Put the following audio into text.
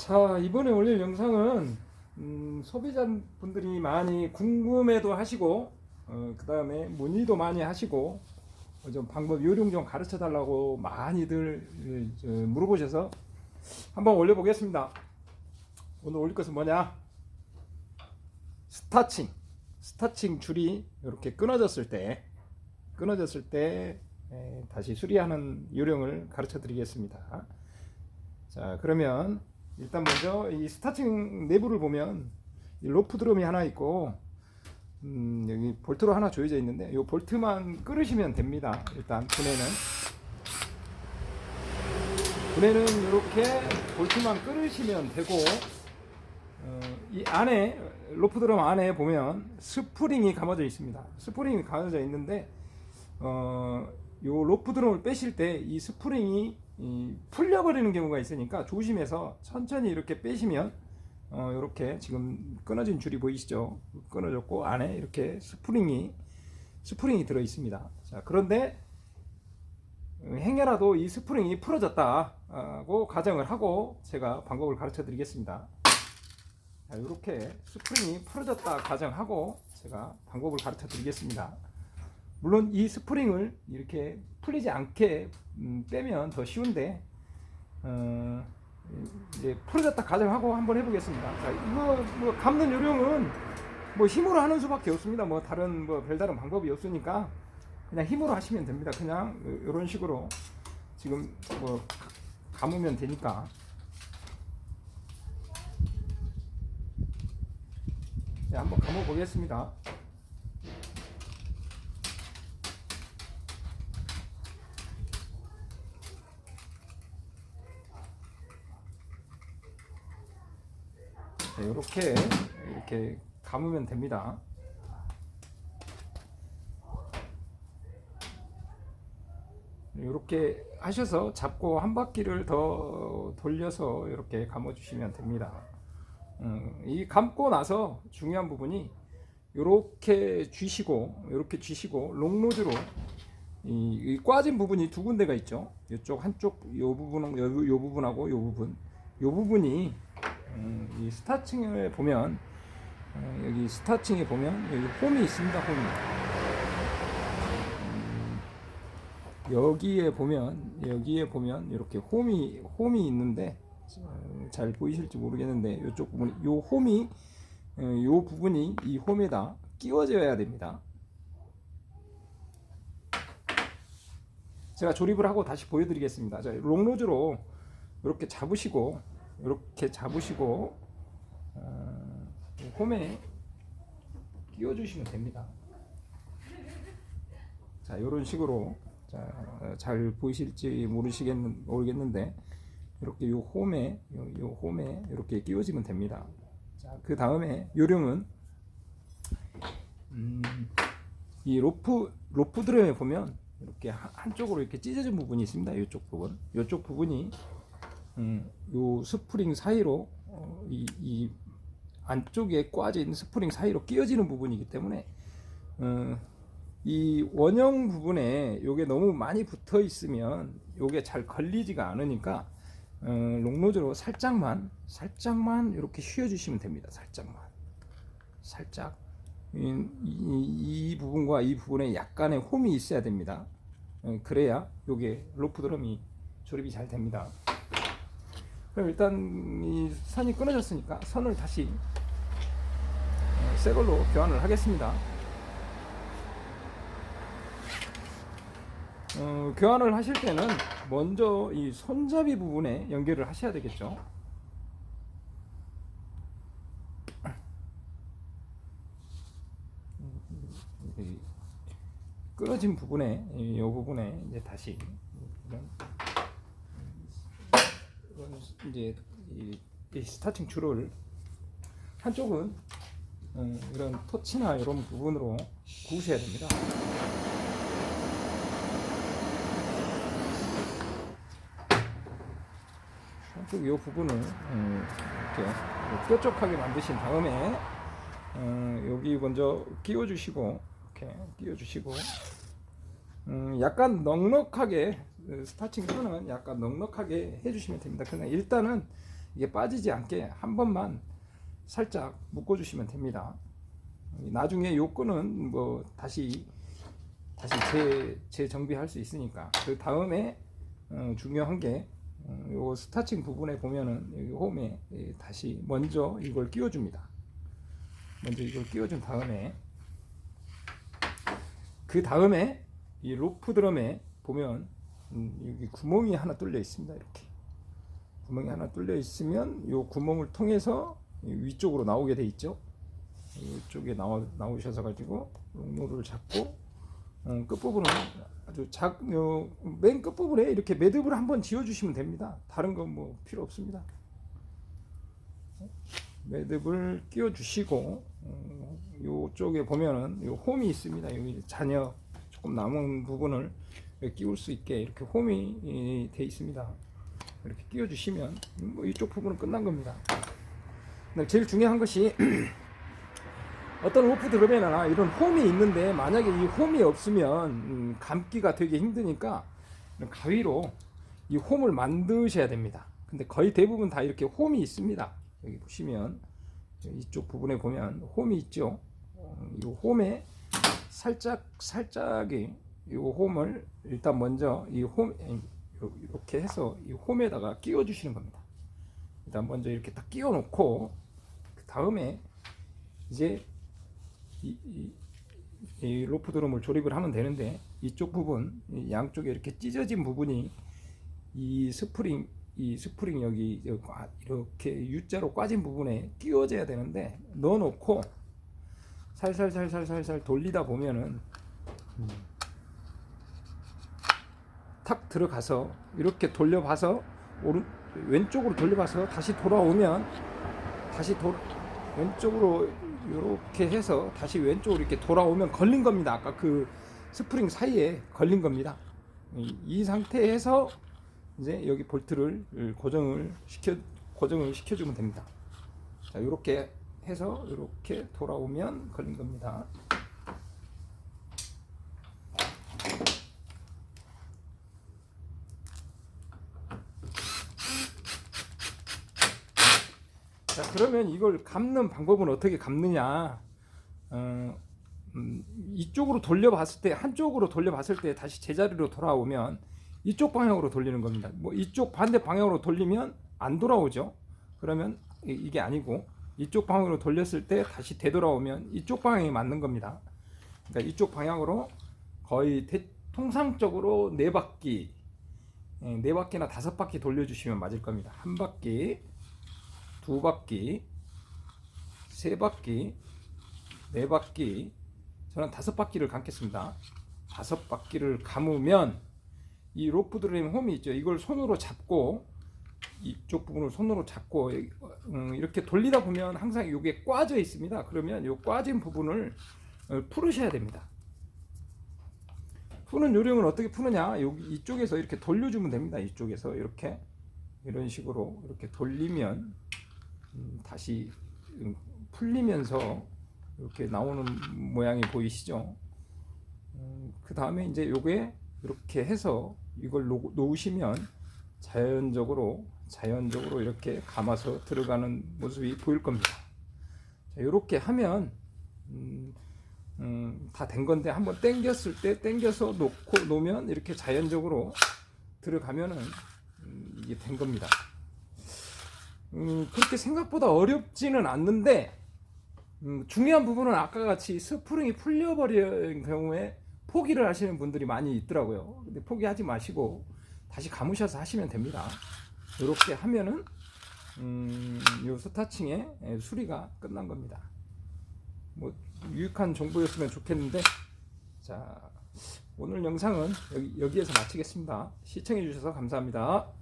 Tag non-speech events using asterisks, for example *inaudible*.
자 이번에 올릴 영상은 음, 소비자분들이 많이 궁금해도 하시고 어, 그 다음에 문의도 많이 하시고 어, 좀 방법 요령 좀 가르쳐 달라고 많이들 예, 저, 물어보셔서 한번 올려보겠습니다. 오늘 올릴 것은 뭐냐? 스타칭 스타칭 줄이 이렇게 끊어졌을 때 끊어졌을 때 에, 다시 수리하는 요령을 가르쳐 드리겠습니다. 자 그러면 일단 먼저 이 스타칭 내부를 보면 이 로프 드럼이 하나 있고 음, 여기 볼트로 하나 조여져 있는데 이 볼트만 끌으시면 됩니다. 일단 분해는 분해는 이렇게 볼트만 끌으시면 되고 어, 이 안에 로프 드럼 안에 보면 스프링이 감아져 있습니다. 스프링이 감아져 있는데 어, 요 로프 드럼을 빼실 때 이 스프링이 이 풀려버리는 경우가 있으니까 조심해서 천천히 이렇게 빼시면 어, 이렇게 지금 끊어진 줄이 보이시죠? 끊어졌고 안에 이렇게 스프링이 스프링이 들어 있습니다. 자 그런데 어, 행여라도 이 스프링이 풀어졌다고 가정을 하고 제가 방법을 가르쳐 드리겠습니다. 자, 이렇게 스프링이 풀어졌다 가정하고 제가 방법을 가르쳐 드리겠습니다. 물론 이 스프링을 이렇게 풀리지 않게 음, 빼면 더 쉬운데 어, 이제 풀어졌다 가정하고 한번 해보겠습니다. 자, 이거 뭐 감는 요령은 뭐 힘으로 하는 수밖에 없습니다. 뭐 다른 뭐 별다른 방법이 없으니까 그냥 힘으로 하시면 됩니다. 그냥 이런 식으로 지금 뭐 감으면 되니까. 네, 한번 감아 보겠습니다. 네, 이렇게 이렇게 감으면 됩니다. 이렇게 하셔서 잡고 한 바퀴를 더 돌려서 이렇게 감아 주시면 됩니다. 음, 이 감고 나서 중요한 부분이 이렇게 쥐시고 이렇게 쥐시고 롱로드로 이, 이 꽈진 부분이 두 군데가 있죠. 이쪽 한쪽 요 부분 요, 요 부분하고 요 부분 요 부분이 음, 이 스타칭을 보면 어, 여기 스타칭에 보면 여기 홈이 있습니다. 홈이 음, 여기에 보면 여기에 보면 이렇게 홈이 홈이 있는데 어, 잘 보이실지 모르겠는데 이쪽 부분 요 홈이 어, 요 부분이 이 홈에다 끼워져야 됩니다. 제가 조립을 하고 다시 보여드리겠습니다. 자, 롱로즈로 이렇게 잡으시고 이렇게 잡으시고 어, 이 홈에 끼워주시면 됩니다. 자, 이런 식으로 자, 어, 잘 보이실지 모르시겠는 모르겠는데 이렇게 요 홈에 요, 요 홈에 이렇게 끼워지면 됩니다. 자, 그 다음에 요령은 음, 이 로프 로프 드럼에 보면 이렇게 한- 한쪽으로 이렇게 찢어진 부분이 있습니다. 이쪽 부분, 이쪽 부분이 음, 요 스프링 사이로 어, 이, 이 안쪽에 꽈진 스프링 사이로 끼어지는 부분이기 때문에 어, 이 원형 부분에 요게 너무 많이 붙어 있으면 요게 잘 걸리지가 않으니까 어, 롱로즈로 살짝만 살짝만 이렇게 휘어 주시면 됩니다. 살짝만 살짝 이, 이, 이 부분과 이 부분에 약간의 홈이 있어야 됩니다. 어, 그래야 요게 로프 드럼이 조립이 잘 됩니다. 그럼 일단 이 선이 끊어졌으니까 선을 다시 어, 새 걸로 교환을 하겠습니다. 어, 교환을 하실 때는 먼저 이 손잡이 부분에 연결을 하셔야 되겠죠. 이 끊어진 부분에 이 부분에 이제 다시 이제 이, 이 스타팅 줄을 한쪽은 어, 이런 토치나 이런 부분으로 구우셔야 됩니다. 한쪽 이 부분을 음, 이렇게 뾰족하게 만드신 다음에 어, 여기 먼저 끼워주시고 이렇게 끼워주시고 음, 약간 넉넉하게 어, 스타칭 선은 약간 넉넉하게 해주시면 됩니다. 그냥 일단은 이게 빠지지 않게 한 번만 살짝 묶어주시면 됩니다. 나중에 요 끈은 뭐 다시 다시 재, 재정비할 수 있으니까 그 다음에 어, 중요한 게 어, 요 스타칭 부분에 보면은 여기 홈에 예, 다시 먼저 이걸 끼워줍니다. 먼저 이걸 끼워준 다음에 그 다음에 이 로프 드럼에 보면 음, 여기 구멍이 하나 뚫려 있습니다. 이렇게 구멍이 하나 뚫려 있으면 이 구멍을 통해서 이 위쪽으로 나오게 돼 있죠. 이쪽에 나와 나오셔서 가지고 롱로를 잡고 어, 끝부분은 아주 작맨 끝부분에 이렇게 매듭을 한번 지어주시면 됩니다. 다른 건 뭐 필요 없습니다. 매듭을 끼워주시고 어, 요쪽에 보면은 요 홈이 있습니다. 여기 잔여 조금 남은 부분을 끼울 수 있게 이렇게 홈이 돼 있습니다. 이렇게 끼워주시면 뭐 이쪽 부분은 끝난 겁니다. 제일 중요한 것이 *clears throat* 어떤 로프 드럼에나 이런 홈이 있는데 만약에 이 홈이 없으면 음, 감기가 되게 힘드니까 가위로 이 홈을 만드셔야 됩니다. 근데 거의 대부분 다 이렇게 홈이 있습니다. 여기 보시면 이쪽 부분에 보면 홈이 있죠. 어, 이 홈에 살짝 살짝이 이 홈을 일단 먼저 이 홈 이렇게 해서 이 홈에다가 끼워 주시는 겁니다. 일단 먼저 이렇게 딱 끼워 놓고 그 다음에 이제 이, 이, 이 로프 드럼을 조립을 하면 되는데 이쪽 부분 이 양쪽에 이렇게 찢어진 부분이 이 스프링 이 스프링 여기 이렇게 U자로 꽈진 부분에 끼워져야 되는데 넣어놓고 살살살살살살 돌리다 보면은 음, 탁 들어가서 이렇게 돌려봐서 오른 왼쪽으로 돌려봐서 다시 돌아오면 다시 도, 왼쪽으로 이렇게 해서 다시 왼쪽으로 이렇게 돌아오면 걸린 겁니다. 아까 그 스프링 사이에 걸린 겁니다. 이, 이 상태에서 이제 여기 볼트를 고정을 시켜 고정을 시켜주면 됩니다. 자, 이렇게 해서 이렇게 돌아오면 걸린 겁니다. 자, 그러면 이걸 감는 방법은 어떻게 감느냐? 어, 음, 이쪽으로 돌려봤을 때 한쪽으로 돌려봤을 때 다시 제자리로 돌아오면 이쪽 방향으로 돌리는 겁니다. 뭐 이쪽 반대 방향으로 돌리면 안 돌아오죠. 그러면 이- 이게 아니고 이쪽 방향으로 돌렸을 때 다시 되돌아오면 이쪽 방향이 맞는 겁니다. 그러니까 이쪽 방향으로 거의 대, 통상적으로 네 바퀴, 예, 네 바퀴나 다섯 바퀴 돌려주시면 맞을 겁니다. 한 바퀴, 두 바퀴, 세 바퀴, 네 바퀴, 저는 다섯 바퀴를 감겠습니다. 다섯 바퀴를 감으면 이 로프 드림 홈이 있죠. 이걸 손으로 잡고 이쪽 부분을 손으로 잡고 음, 이렇게 돌리다 보면 항상 이게 꽈져 있습니다. 그러면 이 꽈진 부분을 어, 풀으셔야 됩니다. 푸는 요령은 어떻게 푸느냐? 여기 이쪽에서 이렇게 돌려주면 됩니다. 이쪽에서 이렇게 이런 식으로 이렇게 돌리면 음, 다시 음, 풀리면서 이렇게 나오는 모양이 보이시죠? 그 다음에 이제 요게 이렇게 해서 이걸 놓, 놓으시면 자연적으로 자연적으로 이렇게 감아서 들어가는 모습이 보일 겁니다. 자, 이렇게 하면 음, 음, 다 된 건데 한번 당겼을 때 당겨서 놓고 놓으면 이렇게 자연적으로 들어가면은 음, 이게 된 겁니다. 음, 그렇게 생각보다 어렵지는 않는데 음, 중요한 부분은 아까 같이 스프링이 풀려버린 경우에 포기를 하시는 분들이 많이 있더라고요. 근데 포기하지 마시고 다시 감으셔서 하시면 됩니다. 이렇게 하면은 음, 요 스타칭의 예, 수리가 끝난 겁니다. 뭐 유익한 정보였으면 좋겠는데 자 오늘 영상은 여기, 여기에서 마치겠습니다. 시청해 주셔서 감사합니다.